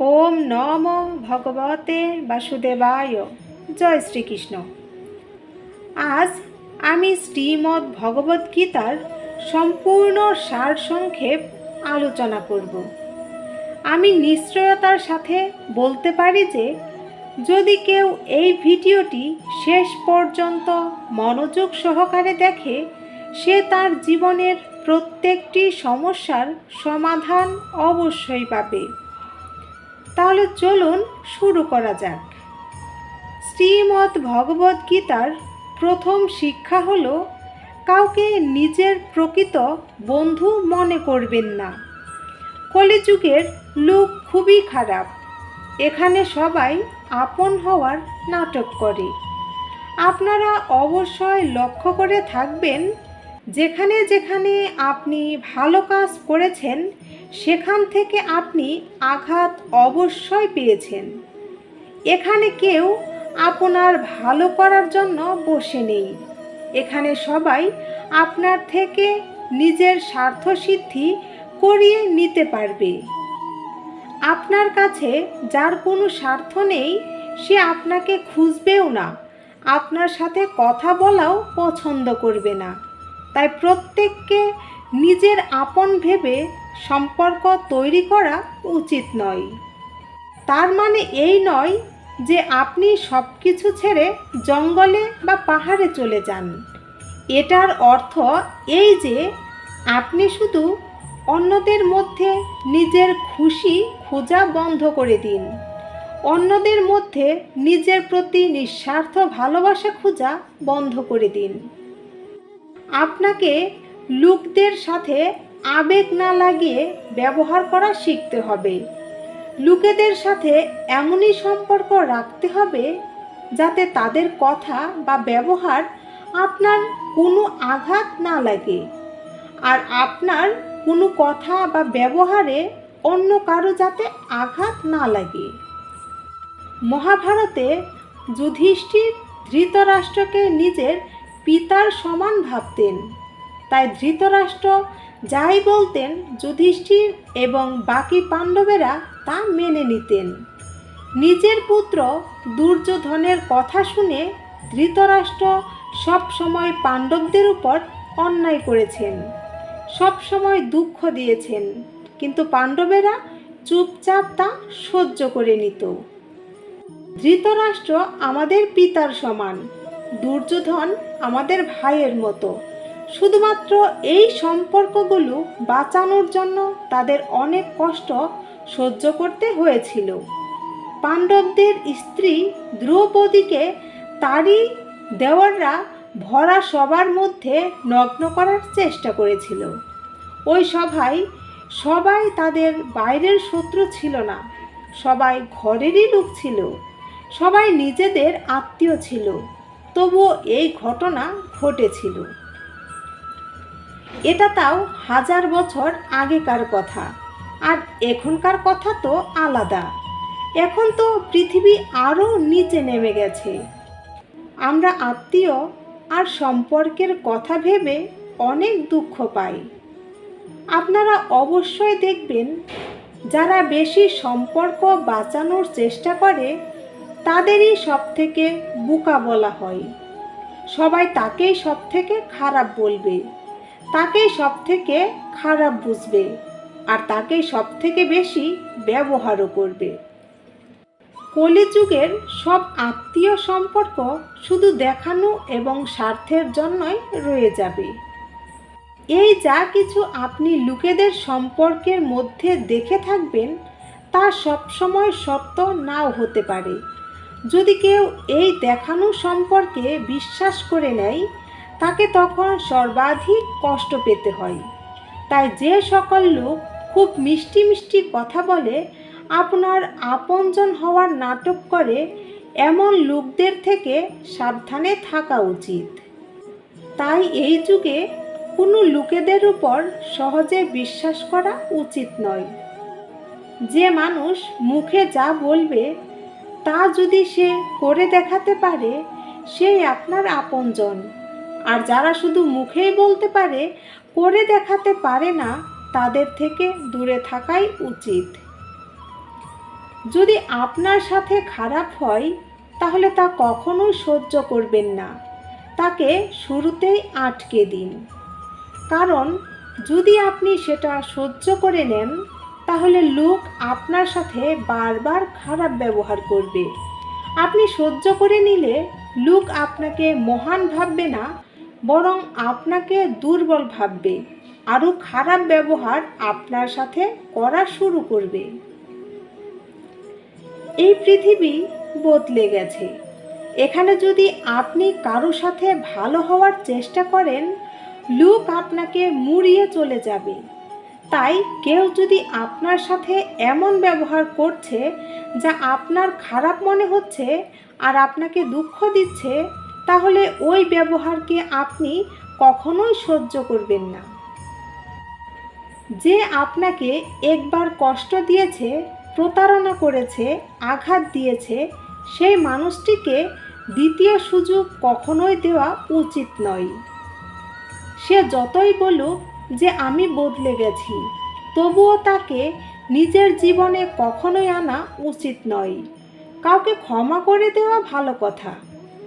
ওম নম ভগবতে বাসুদেবায়। জয় শ্রীকৃষ্ণ। আজ আমি শ্রীমদ্ ভগবদ গীতার সম্পূর্ণ সারসংক্ষেপ আলোচনা করব। আমি নিশ্চয়তার সাথে বলতে পারি যে, যদি কেউ এই ভিডিওটি শেষ পর্যন্ত মনোযোগ সহকারে দেখে, সে তার জীবনের প্রত্যেকটি সমস্যার সমাধান অবশ্যই পাবে। তাহলে চলুন শুরু করা যাক। শ্রীমদ্ ভগবদ গীতার প্রথম শিক্ষা হল, কাউকে নিজের প্রকৃত বন্ধু মনে করবেন না। কলিযুগের লোক খুবই খারাপ। এখানে সবাই আপন হওয়ার নাটক করে। আপনারা অবশ্যই লক্ষ্য করে থাকবেন যেখানে যেখানে আপনি ভালো কাজ করেছেন, সেখান থেকে আপনি আঘাত অবশ্যই পেয়েছেন। এখানে কেউ আপনার ভালো করার জন্য বসে নেই। এখানে সবাই আপনার থেকে নিজের স্বার্থসিদ্ধি করিয়ে নিতে পারবে। আপনার কাছে যার কোনো স্বার্থ নেই, সে আপনাকে খুঁজবেও না। আপনার সাথে কথা বলাও পছন্দ করবে না। তাই প্রত্যেককে নিজের আপন ভেবে সম্পর্ক তৈরি করা উচিত নয়। তার মানে এই নয় যে আপনি সব কিছু ছেড়ে জঙ্গলে বা পাহাড়ে চলে যান। এটার অর্থ এই যে আপনি শুধু অন্যদের মধ্যে নিজের খুশি খোঁজা বন্ধ করে দিন। অন্যদের মধ্যে নিজের প্রতি নিঃস্বার্থ ভালোবাসা খোঁজা বন্ধ করে দিন। আপনাকে লোকদের সাথে আবেগ না লাগিয়ে ব্যবহার করা শিখতে হবে। লোকেদের সাথে এমনই সম্পর্ক রাখতে হবে যাতে তাদের কথা বা ব্যবহার আপনার কোনো আঘাত না লাগে আর আপনার কোনো কথা বা ব্যবহারে অন্য কারও যাতে আঘাত না লাগে। মহাভারতে যুধিষ্ঠির ধৃতরাষ্ট্রকে নিজের পিতার সমান ভাবতেন। তাই ধৃতরাষ্ট্র যাই বলতেন, যুধিষ্ঠির এবং বাকি পাণ্ডবেরা তা মেনে নিতেন। নিজের পুত্র দুর্যোধনের কথা শুনে ধৃতরাষ্ট্র সব সময় পাণ্ডবদের উপর অন্যায় করেছেন, সব সময় দুঃখ দিয়েছেন। কিন্তু পাণ্ডবেরা চুপচাপ তা সহ্য করে নিত। ধৃতরাষ্ট্র আমাদের পিতার সমান। দুর্যোধন আমাদের ভাইয়ের মতো। শুধুমাত্র এই সম্পর্কগুলো বাঁচানোর জন্য তাদের অনেক কষ্ট সহ্য করতে হয়েছিল। পাণ্ডবদের স্ত্রী দ্রৌপদীকে তারই দেওয়াররা ভরা সবার মধ্যে নগ্ন করার চেষ্টা করেছিল। ওই সভায় সবাই তাদের বাইরের শত্রু ছিল না, সবাই ঘরেরই লোক ছিল, সবাই নিজেদের আত্মীয় ছিল। তবুও এই ঘটনা ঘটেছিল। এটা তাও হাজার বছর আগেকার কথা। আর এখনকার কথা তো আলাদা। এখন তো পৃথিবী আরও নিচে নেমে গেছে। আমরা আত্মীয় আর সম্পর্কের কথা ভেবে অনেক দুঃখ পাই। আপনারা অবশ্যই দেখবেন, যারা বেশি সম্পর্ক বাঁচানোর চেষ্টা করে তাদেরই সব থেকে বোকা বলা হয়। সবাই তাকেই সব থেকে খারাপ বলবে, তাকেই সব থেকে খারাপ বুঝবে, আর তাকেই সব থেকে বেশি ব্যবহারও করবে। কলিযুগের সব আত্মীয় সম্পর্ক শুধু দেখানো এবং স্বার্থের জন্যই রয়ে যাবে। এই যা কিছু আপনি লোকেদের সম্পর্কের মধ্যে দেখে থাকবেন, তা সবসময় সত্য নাও হতে পারে। যদি কেউ এই দেখানো সম্পর্কে বিশ্বাস করে নেয়, তাকে তখন সর্বাধিক কষ্ট পেতে হয়। তাই যে সকল লোক খুব মিষ্টি মিষ্টি কথা বলে, আপনার আপনজন হওয়ার নাটক করে, এমন লোকদের থেকে সাবধানে থাকা উচিত। তাই এই যুগে কোনো লোকেদের উপর সহজে বিশ্বাস করা উচিত নয়। যে মানুষ মুখে যা বলবে তা যদি সে করে দেখাতে পারে সেই আপনার আপনজন। আর যারা শুধু মুখেই বলতে পারে, করে দেখাতে পারে না, তাদের থেকে দূরে থাকাই উচিত। যদি আপনার সাথে খারাপ হয়, তাহলে তা কখনোই সহ্য করবেন না। তাকে শুরুতেই আটকে দিন। কারণ, যদি আপনি সেটা সহ্য করে নেন তাহলে লোক আপনার সাথে বারবার খারাপ ব্যবহার করবে। আপনি সহ্য করে নিলে লোক আপনাকে মহান ভাববে না, বরং আপনাকে দুর্বল ভাববে। আরও খারাপ ব্যবহার আপনার সাথে করা শুরু করবে। এই পৃথিবী বদলে গেছে। এখানে যদি আপনি কারও সাথে ভালো হওয়ার চেষ্টা করেন, লোক আপনাকে মুড়িয়ে চলে যাবে। তাই কেউ যদি আপনার সাথে এমন ব্যবহার করছে যা আপনার খারাপ মনে হচ্ছে আর আপনাকে দুঃখ দিচ্ছে, তাহলে ওই ব্যবহারকে আপনি কখনোই সহ্য করবেন না। যে আপনাকে একবার কষ্ট দিয়েছে, প্রতারণা করেছে, আঘাত দিয়েছে, সেই মানুষটিকে দ্বিতীয় সুযোগ কখনোই দেওয়া উচিত নয়। সে যতই বলুক যে আমি বদলে গেছি, তবুও তাকে নিজের জীবনে কখনোই আনা উচিত নয়। কাউকে ক্ষমা করে দেওয়া ভালো কথা,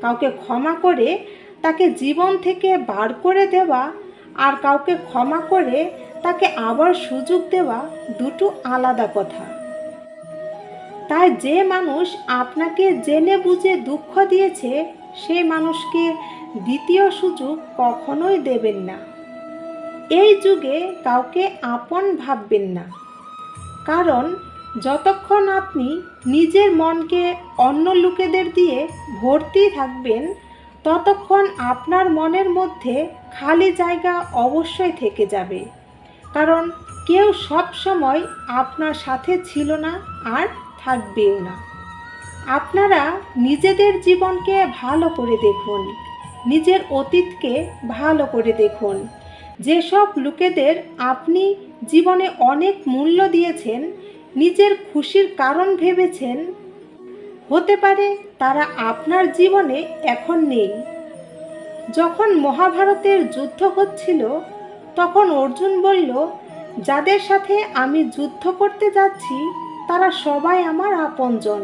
কাউকে ক্ষমা করে তাকে জীবন থেকে বার করে দেওয়া আর কাউকে ক্ষমা করে তাকে আবার সুযোগ দেওয়া দুটো আলাদা কথা। তাই যে মানুষ আপনাকে জেনে বুঝে দুঃখ দিয়েছে সেই মানুষকে দ্বিতীয় সুযোগ কখনোই দেবেন না। এই যুগে কাউকে আপন ভাববেন না। কারণ যতক্ষণ আপনি নিজের মনকে অন্য লোকেদের দিয়ে ভর্তি থাকবেন, ততক্ষণ আপনার মনের মধ্যে খালি জায়গা অবশ্যই থেকে যাবে। কারণ কেউ সব সময় আপনার সাথে ছিল না আর থাকবেও না। আপনারা নিজেদের জীবনকে ভালো করে দেখুন, নিজের অতীতকে ভালো করে দেখুন। যেসব লোকেদের আপনি জীবনে অনেক মূল্য দিয়েছেন, নিজের খুশির কারণ ভেবেছেন, হতে পারে তারা আপনার জীবনে এখন নেই। যখন মহাভারতের যুদ্ধ হচ্ছিল, তখন অর্জুন বলল, যাদের সাথে আমি যুদ্ধ করতে যাচ্ছি, তারা সবাই আমার আপনজন।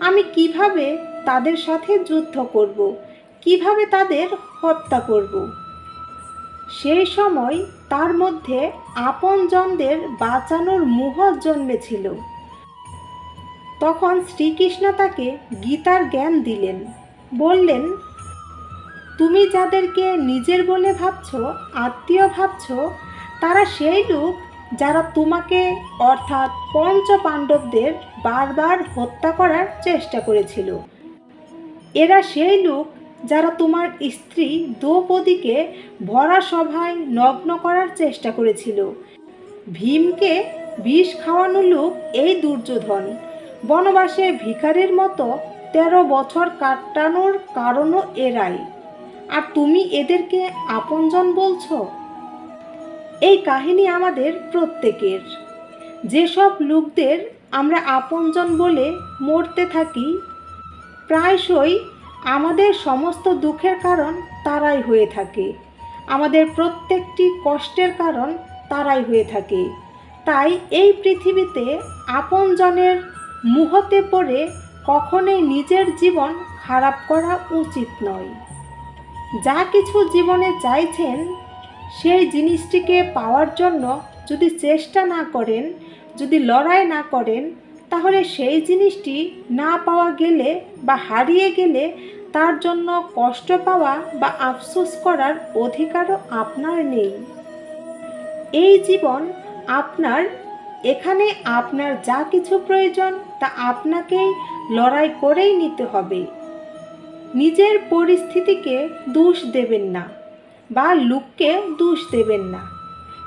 আমি কীভাবে তাদের সাথে যুদ্ধ করব? কীভাবে তাদের হত্যা করব? সেই সময় তার মধ্যে আপনজনদের বাঁচানোর মোহ জন্মেছিল। তখন শ্রীকৃষ্ণ তাকে গীতার জ্ঞান দিলেন। বললেন, তুমি যাদেরকে নিজের বলে ভাবছ, আত্মীয় ভাবছ, তারা সেই লোক যারা তোমাকে, অর্থাৎ পঞ্চ পাণ্ডবদের বারবার হত্যা করার চেষ্টা করেছিল। এরা সেই লোক যারা তোমার স্ত্রী দ্রৌপদীকে ভরা সভায় নগ্ন করার চেষ্টা করেছিল। ভীমকে বিষ খাওয়ানো লোক এই দুর্যোধন। বনবাসে ভিখারির মতো তেরো বছর কাটানোর কারণও এরাই। আর তুমি এদেরকে আপনজন বলছো? এই কাহিনী আমাদের প্রত্যেকের। যেসব লোকদের আমরা আপনজন বলে মরতে থাকি, প্রায়শই আমাদের সমস্ত দুঃখের কারণ তারাই হয়ে থাকে। আমাদের প্রত্যেকটি কষ্টের কারণ তারাই হয়ে থাকে। তাই এই পৃথিবীতে আপনজনের মুহতে পড়ে কখনোই নিজের জীবন খারাপ করা উচিত নয়। যা কিছু জীবনে চাইছেন, সেই জিনিসটিকে পাওয়ার জন্য যদি চেষ্টা না করেন, যদি লড়াই না করেন তাহলে সেই জিনিসটি না পাওয়া গেলে বা হারিয়ে গেলে তার জন্য কষ্ট পাওয়া বা আফসোস করার অধিকারও আপনার নেই। এই জীবন আপনার, এখানে আপনার যা কিছু প্রয়োজন তা আপনাকেই লড়াই করেই নিতে হবে। নিজের পরিস্থিতিকে দোষ দেবেন না বা লোককে দোষ দেবেন না।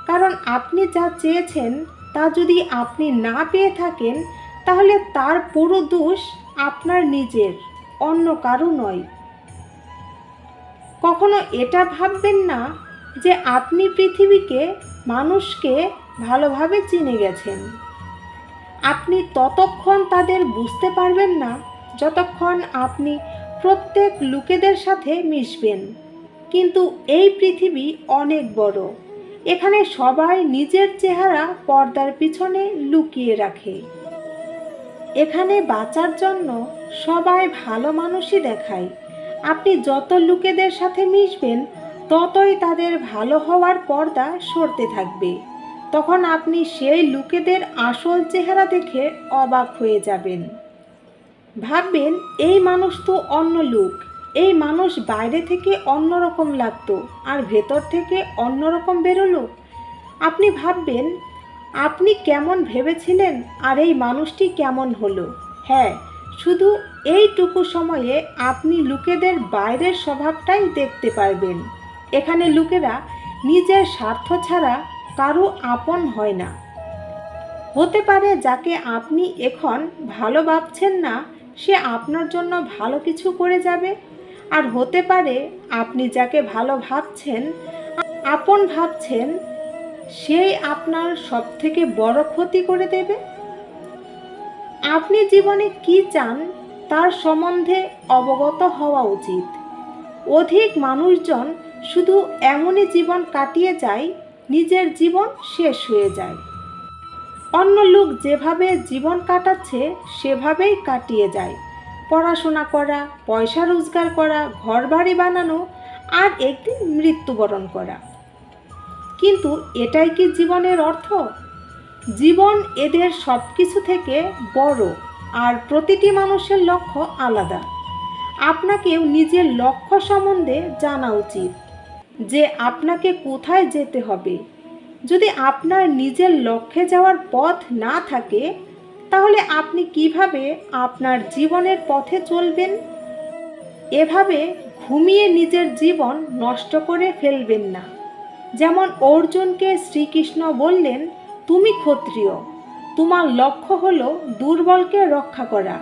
কারণ আপনি যা চেয়েছেন তা যদি আপনি না পেয়ে থাকেন তাহলে তার পুরো দোষ আপনার নিজের, অন্য কারও নয়। কখনো এটা ভাববেন না যে আপনি পৃথিবীকে মানুষকে ভালোভাবে চিনে গেছেন। আপনি ততক্ষণ তাদের বুঝতে পারবেন না যতক্ষণ আপনি প্রত্যেক লোকেদের সাথে মিশবেন। কিন্তু এই পৃথিবী অনেক বড়। এখানে সবাই নিজের চেহারা পর্দার পিছনে লুকিয়ে রাখে। এখানে বাঁচার জন্য সবাই ভালো মানুষই দেখায়। আপনি যত লোকেদের সাথে মিশবেন, ততই তাদের ভালো হওয়ার পর্দা সরতে থাকবে। তখন আপনি সেই লোকেদের আসল চেহারা দেখে অবাক হয়ে যাবেন। ভাববেন, এই মানুষ তো অন্য লোক। এই মানুষ বাইরে থেকে অন্যরকম লাগতো, আর ভেতর থেকে অন্যরকম বেরোলো। আপনি ভাববেন আপনি কেমন ভেবেছিলেন আর এই মানুষটি কেমন হলো? হ্যাঁ শুধু এইটুকু সময়ে আপনি লোকেদের বাইরের স্বভাবটাই দেখতে পারবেন। এখানে লোকেরা নিজের স্বার্থ ছাড়া কারও আপন হয় না। হতে পারে যাকে আপনি এখন ভালো ভাবছেন না, সে আপনার জন্য ভালো কিছু করে যাবে। আর হতে পারে আপনি যাকে ভালো ভাবছেন, আপন ভাবছেন সেই আপনার সব থেকে বড় ক্ষতি করে দেবে? আপনি জীবনে কি চান তার সম্বন্ধে অবগত হওয়া উচিত। অধিক মানুষজন শুধু এমনই জীবন কাটিয়ে যায়, নিজের জীবন শেষ হয়ে যায়। অন্য লোক যেভাবে জীবন কাটাচ্ছে, সেভাবেই কাটিয়ে যায়। পড়াশোনা করা, পয়সা রোজগার করা ঘর বাড়ি বানানো, আর একদিন মৃত্যুবরণ করা। কিন্তু এটাই কি জীবনের অর্থ? জীবন এদের সব কিছু থেকে বড় আর প্রতিটি মানুষের লক্ষ্য আলাদা। আপনাকেও নিজের লক্ষ্য সম্বন্ধে জানা উচিত যে আপনাকে কোথায় যেতে হবে। যদি আপনার নিজের লক্ষ্যে যাওয়ার পথ না থাকে, তাহলে আপনি কীভাবে আপনার জীবনের পথে চলবেন? এভাবে ঘুমিয়ে নিজের জীবন নষ্ট করে ফেলবেন না। যেমন অর্জুনকে শ্রীকৃষ্ণ বললেন, তুমি ক্ষত্রিয়। তোমার লক্ষ্য হলো দুর্বলকে রক্ষা করা।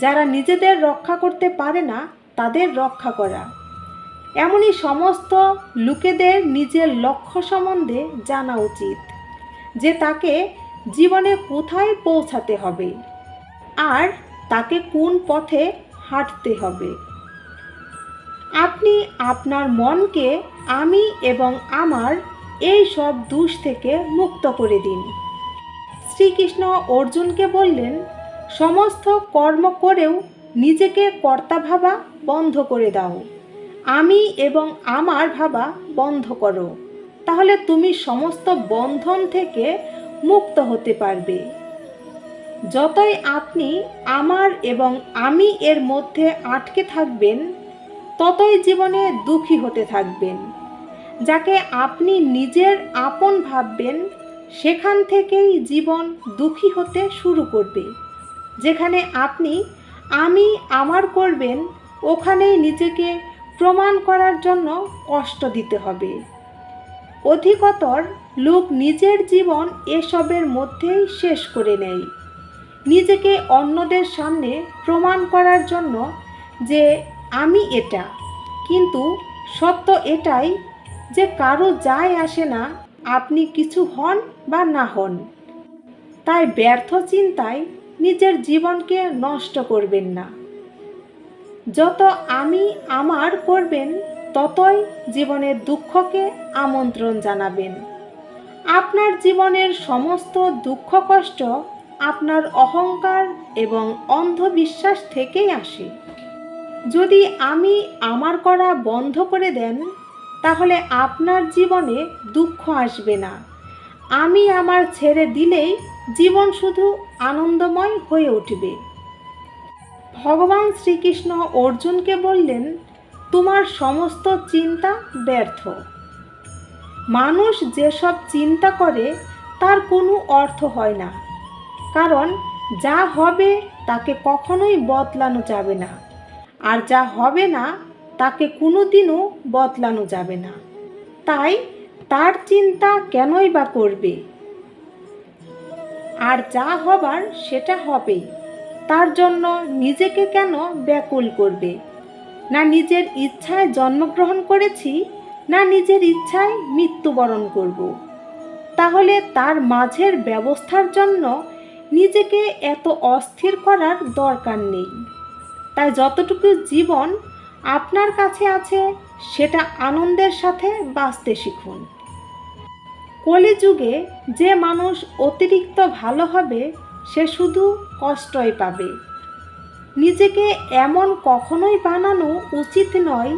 যারা নিজেদের রক্ষা করতে পারে না, তাদের রক্ষা করা। এমনই সমস্ত লোকেদের নিজের লক্ষ্য সম্বন্ধে জানা উচিত, যে তাকে জীবনে কোথায় পৌঁছাতে হবে, আর তাকে কোন পথে হাঁটতে হবে। আপনি আপনার মনকে আমি এবং আমার এই সব দুষ থেকে মুক্ত করে দিন। শ্রীকৃষ্ণ অর্জুনকে বললেন, সমস্ত কর্ম করেও নিজেকে কর্তা ভাবা বন্ধ করে দাও। আমি এবং আমার ভাবা বন্ধ করো। তাহলে তুমি সমস্ত বন্ধন থেকে মুক্ত হতে পারবে। যতই আপনি আমার এবং আমি এর মধ্যে আটকে থাকবেন ততই জীবনে দুঃখী হতে থাকবেন। যাকে আপনি নিজের আপন ভাববেন, সেখান থেকেই জীবন দুঃখী হতে শুরু করবে। যেখানে আপনি আমি আমার করবেন, ওখানেই নিজেকে প্রমাণ করার জন্য কষ্ট দিতে হবে। অধিকতর লোক নিজের জীবন এসবের মধ্যেই শেষ করে নেয়। নিজেকে অন্যদের সামনে প্রমাণ করার জন্য যে আমি এটা। কিন্তু সত্য এটাই যে কারও যায় আসে না, আপনি কিছু হন বা না হন। তাই ব্যর্থ চিন্তায় নিজের জীবনকে নষ্ট করবেন না। যত আমি আমার করবেন, ততই জীবনের দুঃখকে আমন্ত্রণ জানাবেন। আপনার জীবনের সমস্ত দুঃখ কষ্ট আপনার অহংকার এবং অন্ধবিশ্বাস থেকেই আসে। যদি আমি আমার করা বন্ধ করে দেন, তাহলে আপনার জীবনে দুঃখ আসবে না। আমি আমার ছেড়ে দিলেই জীবন শুধু আনন্দময় হয়ে উঠবে। ভগবান শ্রীকৃষ্ণ অর্জুনকে বললেন, তোমার সমস্ত চিন্তা ব্যর্থ। মানুষ যেসব চিন্তা করে, তার কোনো অর্থ হয় না। কারণ যা হবে তাকে কখনোই বদলানো যাবে না। আর যা হবে না, তাকে কোনোদিনও বদলানো যাবে না। তাই তার চিন্তা কেনই বা করবে? আর যা হবার সেটা হবেই তার জন্য নিজেকে কেন ব্যাকুল করবে? না নিজের ইচ্ছায় জন্মগ্রহণ করেছি, না নিজের ইচ্ছায় মৃত্যুবরণ করব। তাহলে তার মাঝের ব্যবস্থার জন্য নিজেকে এত অস্থির করার দরকার নেই। তাই যতটুকু জীবন আপনার কাছে আছে, সেটা আনন্দের সাথে বাঁচতে শিখুন। কলিযুগে যে মানুষ অতিরিক্ত ভালো হবে, সে শুধু কষ্টই পাবে। নিজেকে এমন কখনোই বানানো উচিত নয়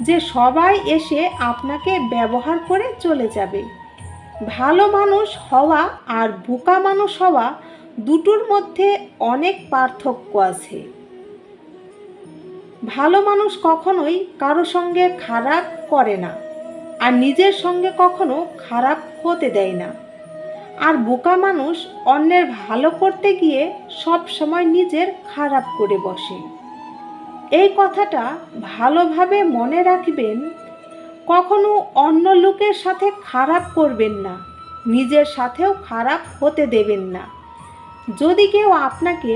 যে সবাই এসে আপনাকে ব্যবহার করে চলে যাবে। ভালো মানুষ হওয়া আর বোকা মানুষ হওয়া দুটোর মধ্যে অনেক পার্থক্য আছে। ভালো মানুষ কখনোই কারও সঙ্গে খারাপ করে না, আর নিজের সঙ্গে কখনো খারাপ হতে দেয় না। আর বোকা মানুষ অন্যের ভালো করতে গিয়ে সব সময় নিজের খারাপ করে বসে। এই কথাটা ভালোভাবে মনে রাখবেন, কখনো অন্য লোকের সাথে খারাপ করবেন না, নিজের সাথেও খারাপ হতে দেবেন না। যদি কেউ আপনাকে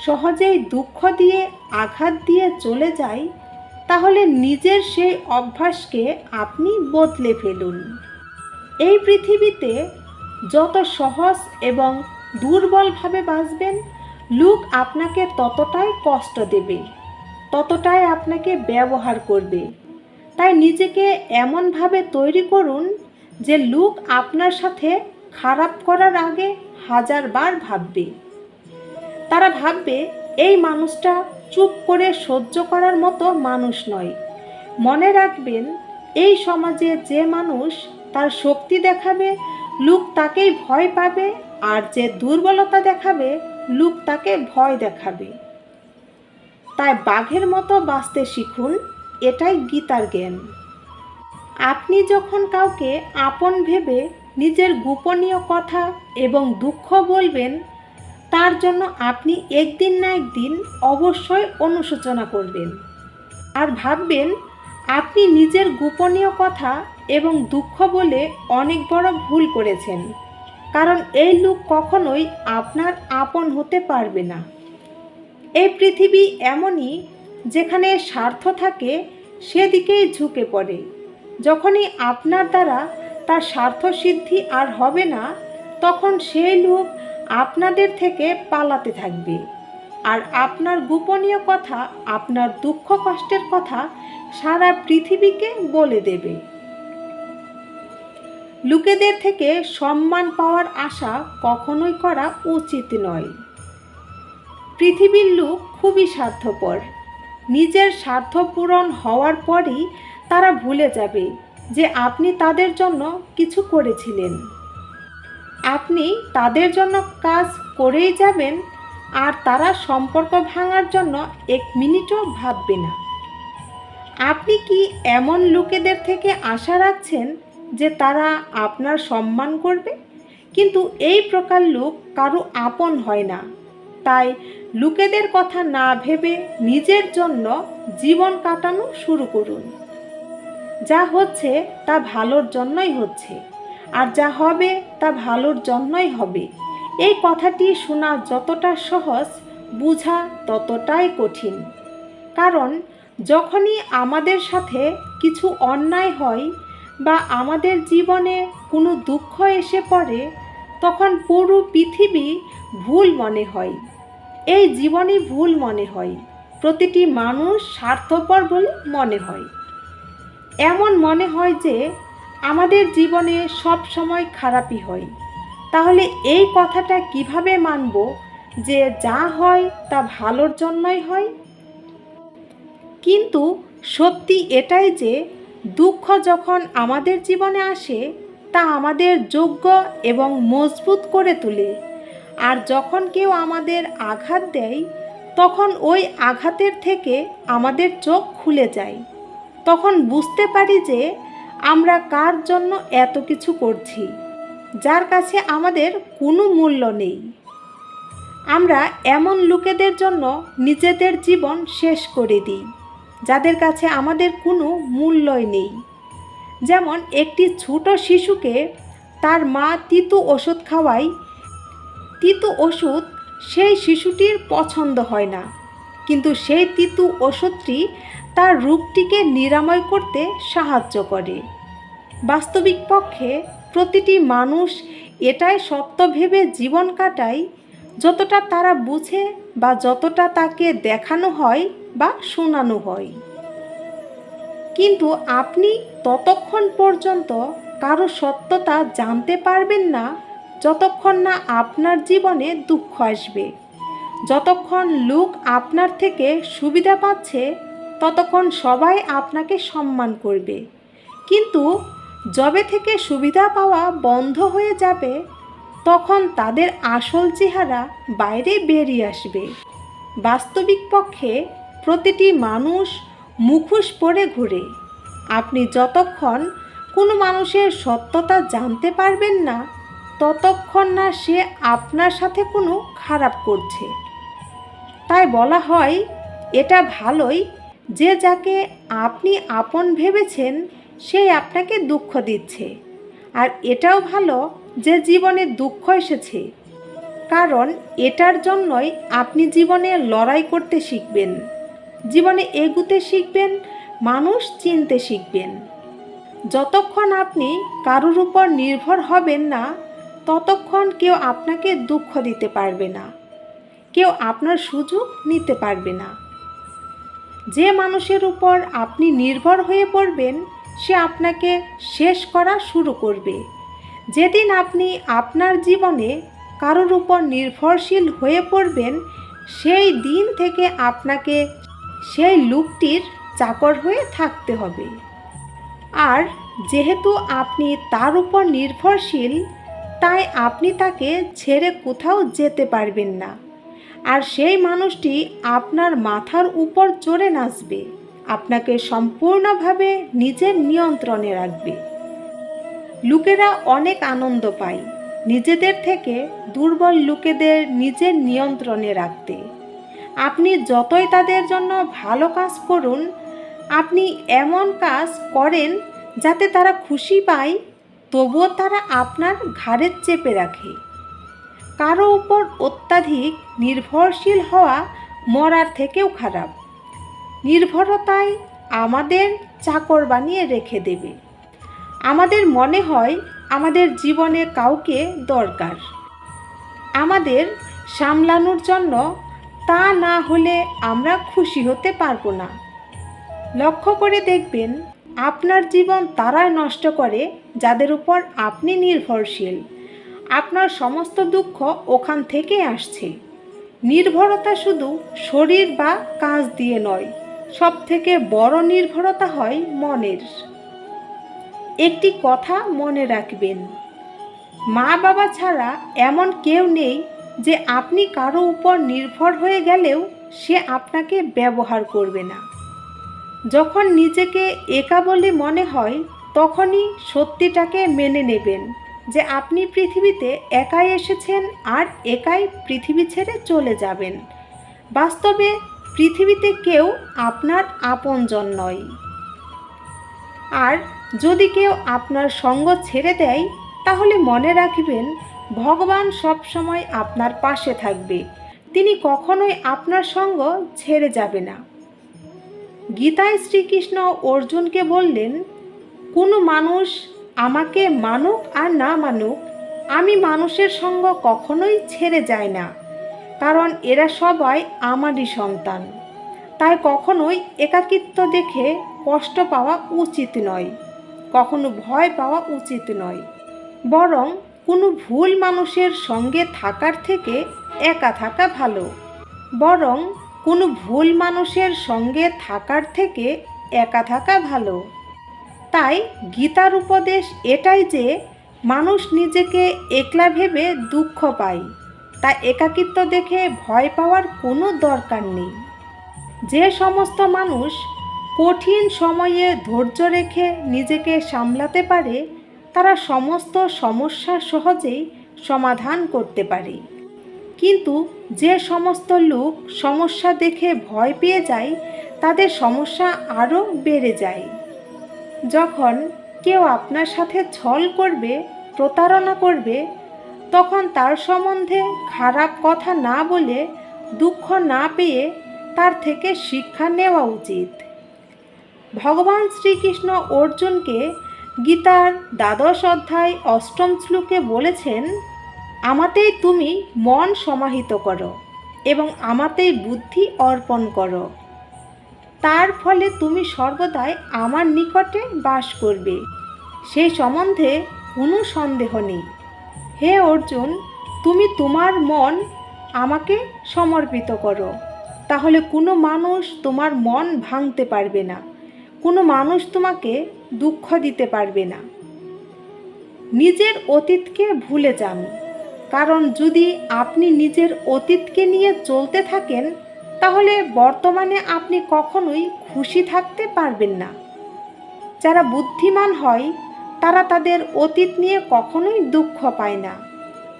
সহজেই দুঃখ দিয়ে আঘাত দিয়ে চলে যায়, তাহলে নিজের সেই অভ্যাসকে আপনি বদলে ফেলুন। এই পৃথিবীতে যত সহজ এবং দুর্বলভাবে বাঁচবেন, লোক আপনাকে ততটাই কষ্ট দেবে, ততটাই আপনাকে ব্যবহার করবে। তাই নিজেকে এমনভাবে তৈরি করুন যে লোক আপনার সাথে খারাপ করার আগে হাজারবার ভাববে। তারা ভাববে, এই মানুষটা চুপ করে সহ্য করার মতো মানুষ নয়। মনে রাখবেন, এই সমাজে যে মানুষ তার শক্তি দেখাবে, লোক তাকেই ভয় পাবে, আর যে দুর্বলতা দেখাবে, লোক তাকে ভয় দেখাবে। তাই বাঘের মতো বাঁচতে শিখুন, এটাই গীতার জ্ঞান। আপনি যখন কাউকে আপন ভেবে নিজের গোপনীয় কথা এবং দুঃখ বলবেন তার জন্য আপনি একদিন না একদিন অবশ্যই অনুশোচনা করবেন। আর ভাববেন, আপনি নিজের গোপনীয় কথা এবং দুঃখ বলে অনেক বড় ভুল করেছেন। কারণ এই লোক কখনোই আপনার আপন হতে পারবে না। এই পৃথিবী এমনই, যেখানে স্বার্থ থাকে, সেদিকেই ঝুঁকে পড়ে। যখনই আপনার দ্বারা তার স্বার্থ সিদ্ধি আর হবে না, তখন সেই লোক আপনাদের থেকে পালাতে থাকবে। আর আপনার গোপনীয় কথা, আপনার দুঃখ কষ্টের কথা সারা পৃথিবীকে বলে দেবে। লোকেদের থেকে সম্মান পাওয়ার আশা কখনোই করা উচিত নয়। পৃথিবীর লোক খুবই স্বার্থপর। নিজের স্বার্থ পূরণ হওয়ার পরই তারা ভুলে যাবে যে আপনি তাদের জন্য কিছু করেছিলেন। আপনি তাদের জন্য কাজ করেই যাবেন আর তারা সম্পর্ক ভাঙার জন্য এক মিনিটও ভাববে না। আপনি কি এমন লোকেদের থেকে আশা রাখছেন যে তারা আপনার সম্মান করবে? কিন্তু এই প্রকার লোক কারও আপন হয় না। তাই লোকেদের কথা না ভেবে নিজের জন্য জীবন কাটানো শুরু করুন। যা হচ্ছে তা ভালোর জন্যই হচ্ছে। আর যা হবে তা ভালোর জন্যই হবে। এই কথাটি শোনা যতটা সহজ, বোঝা ততটাই কঠিন। কারণ, যখনই আমাদের সাথে কিছু অন্যায় হয় বা আমাদের জীবনে কোনো দুঃখ এসে পড়ে, তখন পুরো পৃথিবী ভুল মনে হয়। এই জীবনই ভুল মনে হয়। প্রতিটি মানুষ স্বার্থপর বলে মনে হয়। এমন মনে হয় যে আমাদের জীবনে সব সময় খারাপই হয়। তাহলে এই কথাটা কীভাবে মানব যে যা হয় তা ভালোর জন্যই হয়? কিন্তু সত্যি এটাই যে দুঃখ যখন আমাদের জীবনে আসে, তা আমাদের যোগ্য এবং মজবুত করে তোলে। আর যখন কেউ আমাদের আঘাত দেয়, তখন ওই আঘাতের থেকে আমাদের চোখ খুলে যায়। তখন বুঝতে পারি যে আমরা কার জন্য এত কিছু করছি? যার কাছে আমাদের কোনো মূল্য নেই। আমরা এমন লোকেদের জন্য নিজেদের জীবন শেষ করে দিই, যাদের কাছে আমাদের কোনো মূল্যই নেই। যেমন একটি ছোট শিশুকে তার মা তিতু ওষুধ খাওয়ায়, তিতু ওষুধ সেই শিশুটির পছন্দ হয় না। কিন্তু সেই তিতু ওষুধটি তার রোগটিকে নিরাময় করতে সাহায্য করে। বাস্তবিক পক্ষে প্রতিটি মানুষ এটাই সত্য ভেবে জীবন কাটায়, যতটা তারা বুঝে বা যতটা তাকে দেখানো হয় বা শোনানো হয়। কিন্তু আপনি ততক্ষণ পর্যন্ত কারও সত্যতা জানতে পারবেন না, যতক্ষণ না আপনার জীবনে দুঃখ আসবে। যতক্ষণ লোক আপনার থেকে সুবিধা পাচ্ছে ততক্ষণ সবাই আপনাকে সম্মান করবে। কিন্তু যবে থেকে সুবিধা পাওয়া বন্ধ হয়ে যাবে, তখন তাদের আসল চেহারা বাইরে বেরিয়ে আসবে। বাস্তবিক পক্ষে প্রতিটি মানুষ মুখোশ পরে ঘুরে। আপনি যতক্ষণ কোনো মানুষের সত্যতা জানতে পারবেন না, ততক্ষণ না সে আপনার সাথে কোনো খারাপ করছে। তাই বলা হয়, এটা ভালোই যে যাকে আপনি আপন ভেবেছেন সেই আপনাকে দুঃখ দিচ্ছে। আর এটাও ভালো যে জীবনে দুঃখ এসেছে। কারণ এটার জন্যই আপনি জীবনে লড়াই করতে শিখবেন। জীবনে এগুতে শিখবেন, মানুষ চিনতে শিখবেন। যতক্ষণ আপনি কারোর উপর নির্ভর হবেন না, ততক্ষণ কেউ আপনাকে দুঃখ দিতে পারবে না। কেউ আপনার সুযোগ নিতে পারবে না। যে মানুষের উপর আপনি নির্ভর হয়ে পড়বেন, সে আপনাকে শেষ করা শুরু করবে। যেদিন আপনি আপনার জীবনে কারোর উপর নির্ভরশীল হয়ে পড়বেন, সেই দিন থেকে আপনাকে সেই লোকটির চাকর হয়ে থাকতে হবে। আর যেহেতু আপনি তার উপর নির্ভরশীল, তাই আপনি তাকে ছেড়ে কোথাও যেতে পারবেন না। আর সেই মানুষটি আপনার মাথার উপর চড়ে নাচবে। আপনাকে সম্পূর্ণভাবে নিজের নিয়ন্ত্রণে রাখবে। লোকেরা অনেক আনন্দ পায়। নিজেদের থেকে দুর্বল লোকেদের নিজের নিয়ন্ত্রণে রাখতে। আপনি যতই তাদের জন্য ভালো কাজ করুন, আপনি এমন কাজ করেন যাতে তারা খুশি পায়, তবুও তারা আপনার ঘাড়ে চেপে রাখে। কারও উপর অত্যাধিক নির্ভরশীল হওয়া মরার থেকেও খারাপ। নির্ভরতায় আমাদের চাকর বানিয়ে রেখে দেবে। আমাদের মনে হয় আমাদের জীবনে কাউকে দরকার। আমাদের সামলানোর জন্য তা না হলে আমরা খুশি হতে পারব না। লক্ষ্য করে দেখবেন, আপনার জীবন তারাই নষ্ট করে যাদের উপর আপনি নির্ভরশীল। আপনার সমস্ত দুঃখ ওখান থেকে আসছে। নির্ভরতা শুধু শরীর বা কাজ দিয়ে নয় সব থেকে বড় নির্ভরতা হয় মনের। একটি কথা মনে রাখবেন, মা বাবা ছাড়া এমন কেউ নেই যে আপনি কারও উপর নির্ভর হয়ে গেলেও সে আপনাকে ব্যবহার করবে না। যখন নিজেকে একা বলে মনে হয়, তখনই সত্যিটাকে মেনে নেবেন। যে আপনি পৃথিবীতে একাই এসেছেন আর একাই পৃথিবী ছেড়ে চলে যাবেন। বাস্তবে পৃথিবীতে কেউ আপনার আপনজন নয়। আর যদি কেউ আপনার সঙ্গ ছেড়ে দেয়, তাহলে মনে রাখবেন, ভগবান সবসময় আপনার পাশে থাকবে। তিনি কখনোই আপনার সঙ্গ ছেড়ে যাবে না। গীতায় শ্রীকৃষ্ণ অর্জুনকে বললেন, কোনো মানুষ আমাকে মানুক আর না মানুক, আমি মানুষের সঙ্গ কখনোই ছেড়ে যায় না, কারণ এরা সবাই আমারই সন্তান। তাই কখনোই একাকিত্ব দেখে কষ্ট পাওয়া উচিত নয়, কখনো ভয় পাওয়া উচিত নয়, বরং কোনো ভুল মানুষের সঙ্গে থাকার থেকে একা থাকা ভালো, বরং কোনো ভুল মানুষের সঙ্গে থাকার থেকে একা থাকা ভালো। তাই গীতার উপদেশ এটাই যে মানুষ নিজেকে একলা ভেবে দুঃখ পায়। তাই একাকিত্ব দেখে ভয় পাওয়ার কোনো দরকার নেই। যে সমস্ত মানুষ কঠিন সময়ে ধৈর্য রেখে নিজেকে সামলাতে পারে, তারা সমস্ত সমস্যা সহজেই সমাধান করতে পারে। কিন্তু যে সমস্ত লোক সমস্যা দেখে ভয় পেয়ে যায়, তাদের সমস্যা আরও বেড়ে যায়। যখন কেউ আপনার সাথে ছল করবে, প্রতারণা করবে, তখন তার সম্বন্ধে খারাপ কথা না বলে দুঃখ না পেয়ে তার থেকে শিক্ষা নেওয়া উচিত। ভগবান শ্রীকৃষ্ণ অর্জুনকে গীতার দ্বাদশ অধ্যায় অষ্টম শ্লোকে বলেছেন, আমাতেই তুমি মন সমাহিত করো এবং আমাতেই বুদ্ধি অর্পণ করো। তার ফলে তুমি সর্বদাই আমার নিকটে বাস করবে। সেই সম্বন্ধে কোনো সন্দেহ নেই। হে অর্জুন, তুমি তোমার মন আমাকে সমর্পিত করো। তাহলে কোনো মানুষ তোমার মন ভাঙতে পারবে না। কোনো মানুষ তোমাকে দুঃখ দিতে পারবে না। নিজের অতীতকে ভুলে যান। কারণ যদি আপনি নিজের অতীতকে নিয়ে চলতে থাকেন তাহলে বর্তমানে আপনি কখনোই খুশি থাকতে পারবেন না। যারা বুদ্ধিমান হয়, তারা তাদের অতীত নিয়ে কখনোই দুঃখ পায় না।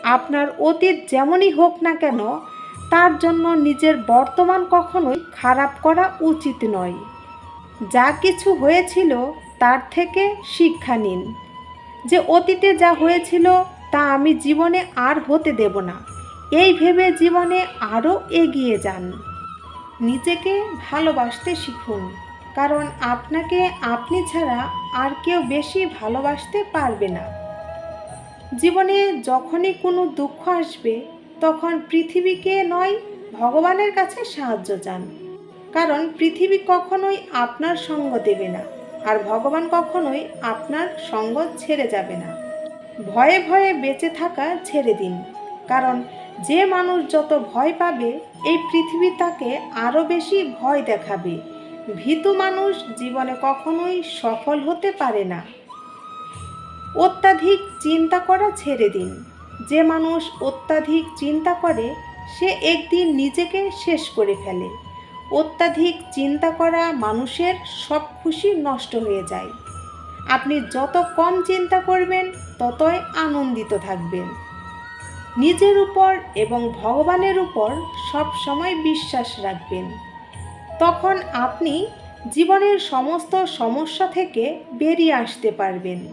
আপনার অতীত যেমনই হোক না কেন, তার জন্য নিজের বর্তমান কখনোই খারাপ করা উচিত নয়। যা কিছু হয়েছিল, তার থেকে শিক্ষা নিন। যে অতীতে যা হয়েছিল, তা আমি জীবনে আর হতে দেব না। এই ভেবে জীবনে আরও এগিয়ে যান। নিজেকে ভালোবাসতে শিখুন। কারণ আপনাকে, আপনি ছাড়া আর কেউ বেশি ভালোবাসতে পারবে না। জীবনে যখনই কোনো দুঃখ আসবে, তখন পৃথিবীকে নয়, ভগবানের কাছে সাহায্য চান। কারণ পৃথিবী কখনোই আপনার সঙ্গ দেবে না, আর ভগবান কখনোই আপনার সঙ্গ ছেড়ে যাবে না। ভয়ে ভয়ে বেঁচে থাকা ছেড়ে দিন। কারণ যে মানুষ যত ভয় পাবে, এই পৃথিবী তাকে আরও বেশি ভয় দেখাবে। ভীতু মানুষ জীবনে কখনোই সফল হতে পারে না। অত্যাধিক চিন্তা করা ছেড়ে দিন। যে মানুষ অত্যাধিক চিন্তা করে, সে একদিন নিজেকে শেষ করে ফেলে। অত্যাধিক চিন্তা করা মানুষের সব খুশি নষ্ট হয়ে যায়। আপনি যত কম চিন্তা করবেন, ততই আনন্দিত থাকবেন। নিজের উপর এবং ভগবানের উপর সব সময় বিশ্বাস রাখবেন। তখন আপনি জীবনের সমস্ত সমস্যা থেকে বেরিয়ে আসতে পারবেন।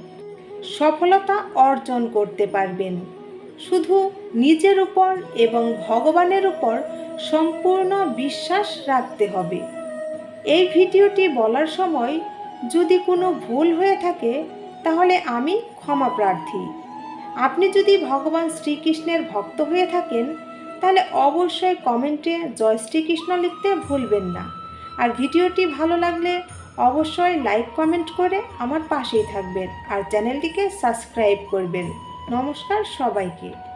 সফলতা অর্জন করতে পারবেন। শুধু নিজের উপর এবং ভগবানের উপর সম্পূর্ণ বিশ্বাস রাখতে হবে। এই ভিডিওটি বলার সময় যদি কোনো ভুল হয়ে থাকে, তাহলে আমি ক্ষমা প্রার্থী। আপনি যদি ভগবান শ্রীকৃষ্ণের ভক্ত হয়ে থাকেন, তাহলে অবশ্যই কমেন্টে জয় শ্রীকৃষ্ণ লিখতে ভুলবেন না। আর ভিডিওটি ভালো লাগলে অবশ্যই লাইক, কমেন্ট করে আমার পাশেই থাকবেন। আর চ্যানেলটিকে সাবস্ক্রাইব করবেন। নমস্কার সবাইকে।